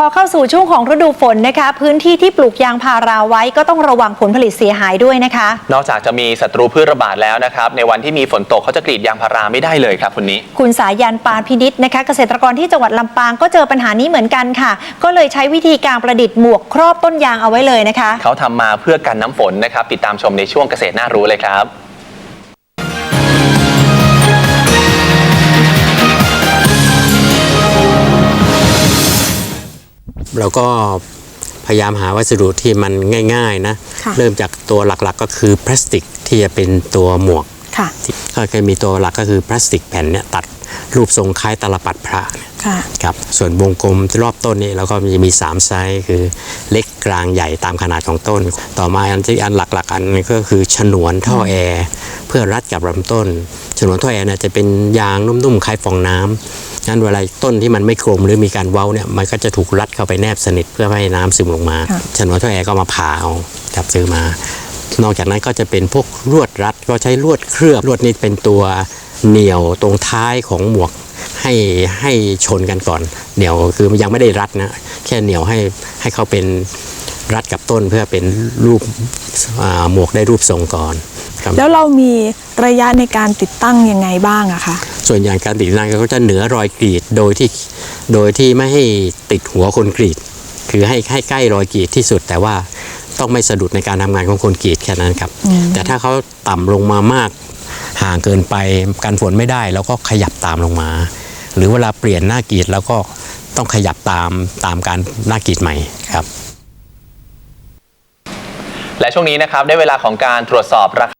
พอเข้าสู่ช่วงของฤดูฝนนะคะ พื้นที่ที่ปลูกยางพาราไว้ก็ต้องระวังผลผลิตเสียหายด้วยนะคะ นอกจากจะมีศัตรูพืชระบาดแล้วนะครับ ในวันที่มีฝนตกเขาจะกรีดยางพาราไม่ได้เลยครับคุณนี้ คุณสายันปานพินิษนะคะ เกษตรกรที่จังหวัดลำปางก็เจอปัญหานี้เหมือนกันค่ะ ก็เลยใช้วิธีการประดิษฐ์หมวกครอบต้นยางเอาไว้เลยนะคะ เขาทำมาเพื่อกันน้ำฝนนะครับ ติดตามชมในช่วงเกษตรน่ารู้เลยครับ เราก็พยายามหาวัสดุที่มันง่าย ๆนะ ค่ะเริ่มจากตัวหลักๆก็คือพลาสติกที่จะเป็นตัวหมวกค่ะก็จะมีตัวหลักก็คือพลาสติกแผ่นเนี่ยตัดรูปทรงคล้ายตลปัดพระเนี่ยค่ะ ครับส่วนวงกลมรอบต้นนี่เราก็จะมี3ไซส์คือเล็กกลางใหญ่ตามขนาดของต้น ต่อมาอันที่อันหลักๆ อันนึงก็คือฉนวนท่อแอร์เพื่อรัดกับลำต้น ฉนวนท่อแอร์เนี่ยจะเป็นยางนุ่มๆคล้ายฟองน้ำ งั้นเวลาต้นที่มันไม่กลมหรือมีการเว้าเนี่ยมันก็จะถูกรัดเข้าไปแนบสนิทเพื่อไม่ให้น้ำซึมลงมาค่ะฉนวนท่อแอร์ก็มาผ่าเอาจับซื้อมา นอกจากนั้นก็จะเป็นพวกลวดรัดก็ใช้ลวดเคลือบลวดนี้เป็นตัวเหนี่ยวตรงท้ายของหมวกให้ให้ชนกันก่อนเหนี่ยวคือยังไม่ได้รัดนะแค่เหนี่ยวให้ให้เขาเป็นรัดกับต้นเพื่อเป็นรูปอ่าหมวกได้รูปทรงก่อนครับแล้วเรามีระยะในการติดตั้งยังไงบ้างอะคะ ส่วนอย่างการติดตั้งก็จะเหนือรอยกรีดโดยที่โดยที่ไม่ให้ติดหัวคนกรีด คือให้ให้ใกล้รอยกรีดที่สุด แต่ว่าต้องไม่สะดุดในการทำงานของคนกรีดแค่นั้นครับ แต่ถ้าเขาต่ำลงมามาก ห่างเกินไปกันฝนไม่ได้เราก็ขยับตามลงมา หรือเวลาเปลี่ยนหน้ากรีดเราก็ต้องขยับตามตามการหน้ากรีดใหม่ครับ และช่วงนี้นะครับได้เวลาของการตรวจสอบราคา